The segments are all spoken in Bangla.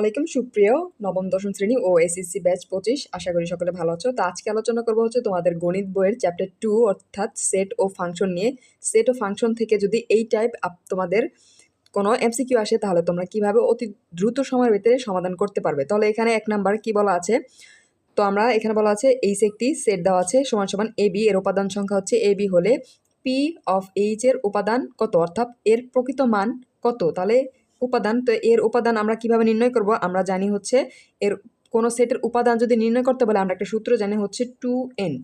আলাইকুম, সুপ্রিয় নবম, দশম শ্রেণি ও এসএসসি ব্যাচ পঁচিশ। আশা করি সকলে ভালো আছো। তো আজকে আলোচনা করব হচ্ছে তোমাদের গণিত বইয়ের চ্যাপ্টার টু অর্থাৎ সেট ও ফাংশন নিয়ে। সেট ও ফাংশন থেকে যদি এই টাইপ তোমাদের কোনো এমসিকিউ আসে, তাহলে তোমরা কীভাবে অতি দ্রুত সময়ের ভিতরে সমাধান করতে পারবে? তাহলে এখানে এক নাম্বার কি বলা আছে? তো আমরা এখানে বলা আছে এইচ একটি সেট দেওয়া আছে, সমান সমান এ বি এর উপাদান সংখ্যা হচ্ছে এ বি হলে পি অফ এইচ এর উপাদান কত? অর্থাৎ এর প্রকৃত মান কত? তাহলে উপাদান, তো এর উপাদান আমরা কীভাবে নির্ণয় করব? আমরা জানি হচ্ছে এর কোনো সেটের উপাদান যদি নির্ণয় করতে বলে, আমরা একটা সূত্র জানি হচ্ছে টু এন।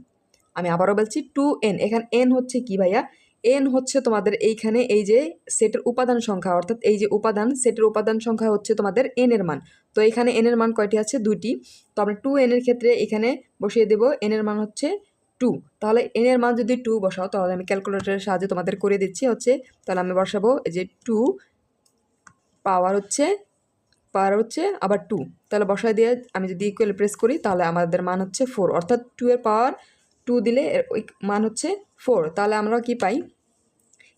আমি আবারও বলছি টু এন। এখানে এন হচ্ছে কি ভাইয়া? এন হচ্ছে তোমাদের এইখানে এই যে সেটের উপাদান সংখ্যা, অর্থাৎ এই যে উপাদান, সেটের উপাদান সংখ্যা হচ্ছে তোমাদের এন এর মান। তো এখানে এন এর মান কয়টি আছে? দুটি তো আমরা টু এন এর ক্ষেত্রে এখানে বসিয়ে দেব, এন এর মান হচ্ছে টু। তাহলে এন এর মান যদি টু বসাও, তাহলে আমি ক্যালকুলেটরের সাহায্যে তোমাদের করে দিচ্ছি হচ্ছে, তাহলে আমি বসাবো এই যে টু পাওয়ার হচ্ছে পাওয়ার হচ্ছে আবার টু তাহলে বসায় দিয়ে আমি যদি ইকুয়াল প্রেস করি, তাহলে আমাদের মান হচ্ছে ফোর অর্থাৎ টু এর পাওয়ার টু দিলে এর ওই মান হচ্ছে ফোর তাহলে আমরা কি পাই?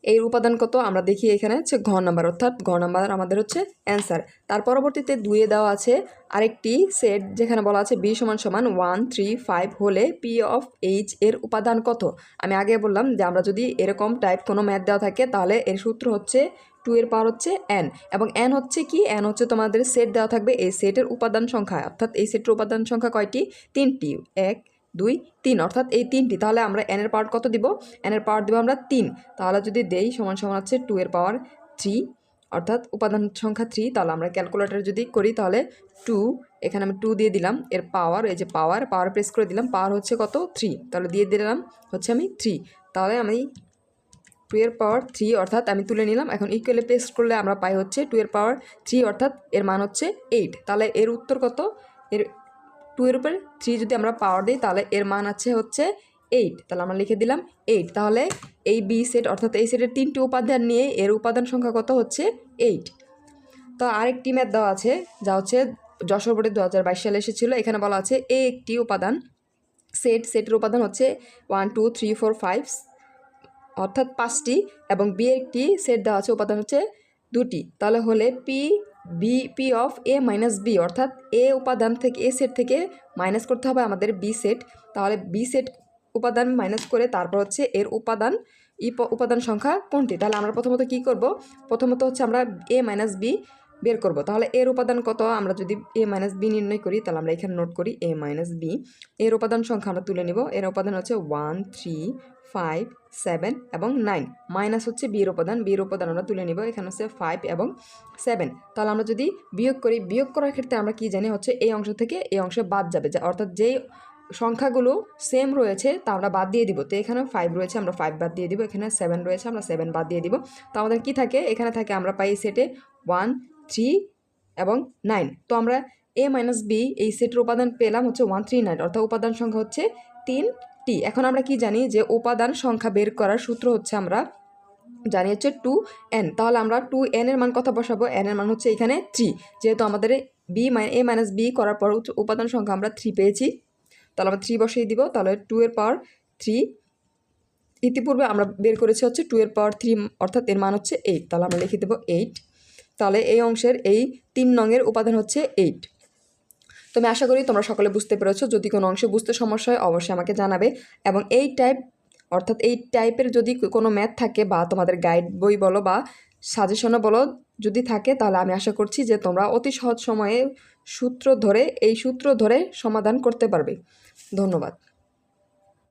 এই উপাদান কত? আমরা দেখি এখানে হচ্ছে ঘ নাম্বার অর্থাৎ ঘ নাম্বার আমাদের হচ্ছে অ্যান্সার তার পরবর্তীতে দুয়ে দেওয়া আছে আরেকটি সেট যেখানে বলা আছে বি সমান সমান ওয়ান থ্রি ফাইভ হলে পি অফ এইচ এর উপাদান কত? আমি আগে বললাম যে আমরা যদি এরকম টাইপ কোনো ম্যাথ দেওয়া থাকে, তাহলে এর সূত্র হচ্ছে টু এর পাওয়ার হচ্ছে এন এবং এন হচ্ছে কি? এন হচ্ছে তোমাদের সেট দেওয়া থাকবে এই সেটের উপাদান সংখ্যা। অর্থাৎ এই সেটের উপাদান সংখ্যা কয়টি? তিনটি। এক, দুই, তিন। অর্থাৎ এই তিনটি। তাহলে আমরা এনের পাওয়ার কত দিব? এনের পাওয়ার দেবো আমরা তিন। তাহলে যদি দেই, সমান সমান হচ্ছে টু এর পাওয়ার থ্রি অর্থাৎ উপাদান সংখ্যা থ্রি তাহলে আমরা ক্যালকুলেটার যদি করি, তাহলে টু এখানে আমি টু দিয়ে দিলাম। এর পাওয়ার এই যে পাওয়ার পাওয়ার প্রেস করে দিলাম। পাওয়ার হচ্ছে কত? থ্রি তাহলে দিয়ে দিলাম, হচ্ছে আমি থ্রি তাহলে আমি টু এর পাওয়ার থ্রি অর্থাৎ আমি তুলে নিলাম। এখন ইকুয়ালে পেস্ট করলে আমরা পাই হচ্ছে টু এর পাওয়ার থ্রি অর্থাৎ এর মান হচ্ছে এইট তাহলে এর উত্তর কত? এর টু এর উপরে থ্রি যদি আমরা পাওয়ার দিই, তাহলে এর মান আছে হচ্ছে এইট তাহলে আমরা লিখে দিলাম এইট তাহলে এই বি সেট অর্থাৎ এই সেটের তিনটি উপাদান নিয়ে এর উপাদান সংখ্যা কত হচ্ছে এইট তো আরেকটি ম্যাথ দেওয়া আছে, যা হচ্ছে যশোর বোর্ডে দু হাজার বাইশ সালে এসেছিল। এখানে বলা আছে এ একটি উপাদান। সেট সেটের উপাদান হচ্ছে one two three four five অর্থাৎ পাঁচটি এবং বি একটি সেট দেওয়া আছে, উপাদান হচ্ছে দুটি। তাহলে হলে P B P of A minus B অর্থাৎ এ উপাদান থেকে এ সেট থেকে মাইনাস করতে হবে আমাদের বি সেট। তাহলে বি সেট উপাদান মাইনাস করে তারপর হচ্ছে এর উপাদান, ই উপাদান সংখ্যা কোনটি? তাহলে আমরা প্রথমত কি করব? প্রথমত হচ্ছে আমরা এ মাইনাস বি বের করব। তাহলে এর উপাদান কত? আমরা যদি এ মাইনাস বি নির্ণয় করি, তাহলে আমরা এখানে নোট করি এ মাইনাস বি এর উপাদান সংখ্যা আমরা তুলে নিব। এর উপাদান হচ্ছে ওয়ান থ্রি ফাইভ সেভেন এবং নাইন মাইনাস হচ্ছে বিয়ের উপাদান বিয়ের উপাদান আমরা তুলে নিব। এখানে হচ্ছে ফাইভ এবং সেভেন তাহলে আমরা যদি বিয়োগ করি, বিয়োগ করার ক্ষেত্রে আমরা কি জানি হচ্ছে এই অংশ থেকে এই অংশে বাদ যাবে। যা অর্থাৎ যেই সংখ্যাগুলো সেম রয়েছে, তা আমরা বাদ দিয়ে দিব। তো এখানে ফাইভ রয়েছে, আমরা ফাইভ বাদ দিয়ে দিব। এখানে সেভেন রয়েছে, আমরা সেভেন বাদ দিয়ে দিব। তো আমাদের কি থাকে? এখানে থাকে আমরা পাই সেটে ওয়ান থ্রি এবং নাইন তো আমরা এ মাইনাস বি এই সেটের উপাদান পেলাম হচ্ছে ওয়ান থ্রি নাইন অর্থাৎ উপাদান সংখ্যা হচ্ছে তিন টি। এখন আমরা কি জানি যে উপাদান সংখ্যা বের করার সূত্র হচ্ছে আমরা জানি হচ্ছে টু এন। তাহলে আমরা টু এন এর মান কথা বসাবো। এন এর মান হচ্ছে এখানে থ্রি। যেহেতু আমাদের বি মাই এ মাইনাস বি করার পর উপাদান সংখ্যা আমরা থ্রি পেয়েছি। তাহলে আমরা থ্রি বসিয়ে দিব। তাহলে টু এর পাওয়ার থ্রি। ইতিপূর্বে আমরা বের করেছি হচ্ছে টু এর পাওয়ার থ্রি, অর্থাৎ এর মান হচ্ছে এইট। তাহলে আমরা লিখে দেবো এইট। তাহলে এই অংশের এই তিন নঙের উপাদান হচ্ছে এইট। তো আমি আশা করি তোমরা সকলে বুঝতে পেরেছ, যদি কোনো অংশে বুঝতে সমস্যা হয় অবশ্যই আমাকে জানাবে। এবং এই টাইপ অর্থাৎ এই টাইপের যদি কোনো ম্যাথ থাকে বা তোমাদের গাইড বই বলো বা সাজেশনও বলো, যদি থাকে তাহলে আমি আশা করছি যে তোমরা অতি সহজ সময়ে সূত্র ধরে, এই সূত্র ধরে সমাধান করতে পারবে। ধন্যবাদ।